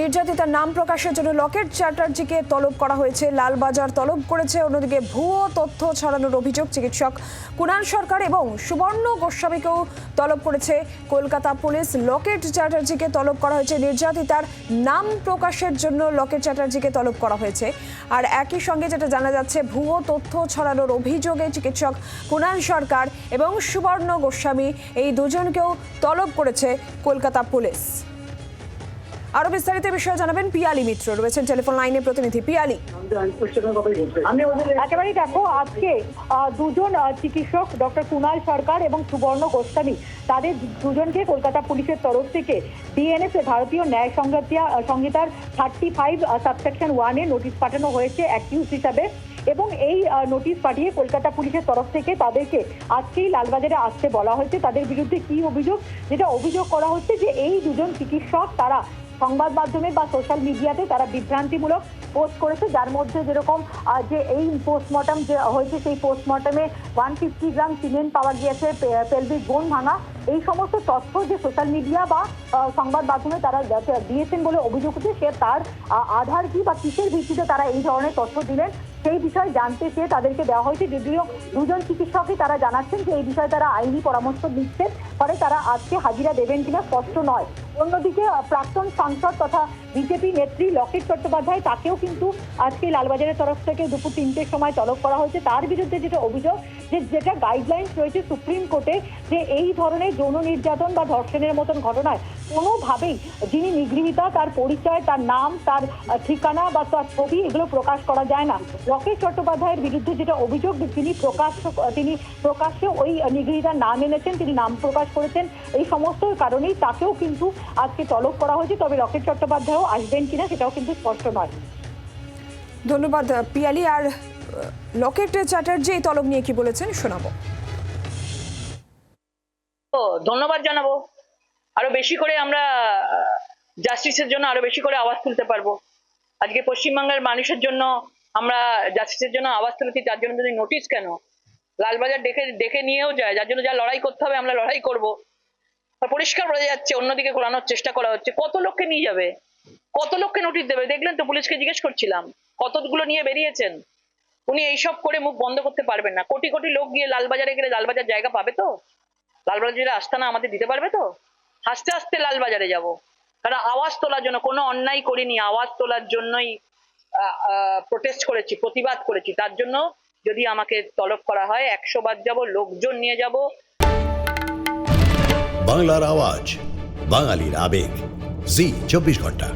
নির্যাতিতার নাম প্রকাশের জন্য লকেট চ্যাটার্জিকে তলব করা হয়েছে। লালবাজার তলব করেছে। অন্যদিকে ভুয়ো তথ্য ছড়ানোর অভিযোগ চিকিৎসক কুণাল সরকার এবং সুবর্ণ গোস্বামীকেও তলব করেছে। কলকাতা পুলিশ লকেট চ্যাটার্জিকে তলব করা হয়েছে। নির্যাতিতার নাম প্রকাশের জন্য লকেট চ্যাটার্জিকে তলব করা হয়েছে। আর একই সঙ্গে যেটা জানা যাচ্ছে, ভুয়ো তথ্য ছড়ানোর অভিযোগে চিকিৎসক কুণাল সরকার এবং সুবর্ণ গোস্বামী এই দুজনকেও তলব করেছে কলকাতা পুলিশ। আরও বিস্তারিত বিষয়ে জানাবেন পিয়ালি মিত্র। রয়েছেন টেলিফোন লাইনে প্রতিনিধি পিয়ালি। একেবারেই দেখো, আজকে দুজন চিকিৎসক ডক্টর কুণাল সরকার এবং সুবর্ণ গোস্বামী, তাদের দুজনকে কলকাতা পুলিশের তরফ থেকে ডিএনএস ভারতীয় ন্যায় সংহিতা সংহিতার থার্টি ফাইভ সাবসেকশন ওয়ানে নোটিশ পাঠানো হয়েছে অ্যাকিউজ হিসাবে এবং এই নোটিশ পাঠিয়ে কলকাতা পুলিশের তরফ থেকে তাদেরকে আজকেই লালবাজারে আসতে বলা হয়েছে। তাদের বিরুদ্ধে কি অভিযোগ? যেটা অভিযোগ করা হচ্ছে যে এই দুজন চিকিৎসক, তারা সংবাদ মাধ্যমে বা সোশ্যাল মিডিয়াতে তারা বিভ্রান্তিমূলক পোস্ট করেছে, যার মধ্যে যেরকম যে এই পোস্টমর্টম যে হয়েছে, সেই পোস্টমর্টমে ওয়ান ফিফটি গ্রাম সিমেন্ট পাওয়া গিয়েছে পেলভিক বোন ভাঙা। এই সমস্ত তথ্য যে সোশ্যাল মিডিয়া বা সংবাদ মাধ্যমে তারা দিয়েছেন বলে অভিযোগ হচ্ছে সে তার আধার কি বা কিসের ভিত্তিতে তারা এই ধরনের তথ্য দিলেন সেই বিষয়ে জানতে চেয়ে তাদেরকে দেওয়া হয়েছে। যদিও দুজন চিকিৎসকই তারা জানাচ্ছেন যে এই বিষয়ে তারা আইনি পরামর্শ দিচ্ছেন। ফলে তারা আজকে হাজিরা দেবেন কিনা স্পষ্ট নয়। অন্যদিকে প্রাক্তন সাংসদ তথা বিজেপি নেত্রী লকেট চট্টোপাধ্যায়, তাকেও কিন্তু আজকে লালবাজারের তরফ থেকে দুপুর তিনটের সময় তলব করা হয়েছে। তার বিরুদ্ধে যেটা অভিযোগ, যে যেটা গাইডলাইন্স রয়েছে সুপ্রিম কোর্টে, যে এই ধরনের যৌন নির্যাতন বা ধর্ষণের মতন ঘটনায় কোনোভাবেই যিনি নিগৃহীতা তার পরিচয় তার নাম তার ঠিকানা বা তার ছবি এগুলো প্রকাশ করা যায় না। রকেশ চট্টোপাধ্যায়ের বিরুদ্ধে যেটা অভিযোগ তিনি প্রকাশ্য তিনি প্রকাশ্যে ওই নিগৃহীতার নাম এনেছেন তিনি নাম প্রকাশ করেছেন এই সমস্ত কারণেই তাকেও কিন্তু আজকে তলব করা হয়েছে। তবে রকেশ চট্টোপাধ্যায়ও আসবেন কিনা সেটাও কিন্তু স্পষ্ট নয়। ধন্যবাদ পিয়ালি। আর লকেট চ্যাটার্জি এই তলব নিয়ে কি বলেছেন শোনাবো। তো ধন্যবাদ জানাব। আরও বেশি করে আমরা জাস্টিসের জন্য আরও বেশি করে আওয়াজ তুলতে পারব। আজকে পশ্চিমবাংলার মানুষের জন্য আমরা জাস্টিসের জন্য আওয়াজ তুলেছি তার জন্য যদি নোটিশ কেন? লালবাজার ডেকে ডেকে নিয়েও যায়, যার জন্য যা লড়াই করতে হবে আমরা লড়াই করব। পরিষ্কার বোঝা যাচ্ছে, অন্যদিকে ঘোরানোর চেষ্টা করা হচ্ছে। কত লোককে নিয়ে যাবে? কত লোককে নোটিশ দেবে? দেখলেন তো, পুলিশকে জিজ্ঞেস করছিলাম, কতগুলো নিয়ে বেরিয়েছেন? উনি এইসব করে মুখ বন্ধ করতে পারবেন না। কোটি কোটি লোক গিয়ে লালবাজারে গেলে লালবাজার জায়গা পাবে তো? লালবাজারে আস্তানা আমাদের দিতে পারবে তো? হাসতে হাসতে লালবাজারে যাব। কারণ আওয়াজ তোলার জন্য, কোনো অন্যায় করিনি, আওয়াজ তোলার জন্যই প্রোটেস্ট করেছি, প্রতিবাদ করেছি। তার জন্য যদি আমাকে তলব করা হয়, একশো বার যাব, লোকজন নিয়ে যাব। বাংলার আওয়াজ, বাঙালির আবেগ। জি, চব্বিশ ঘণ্টা।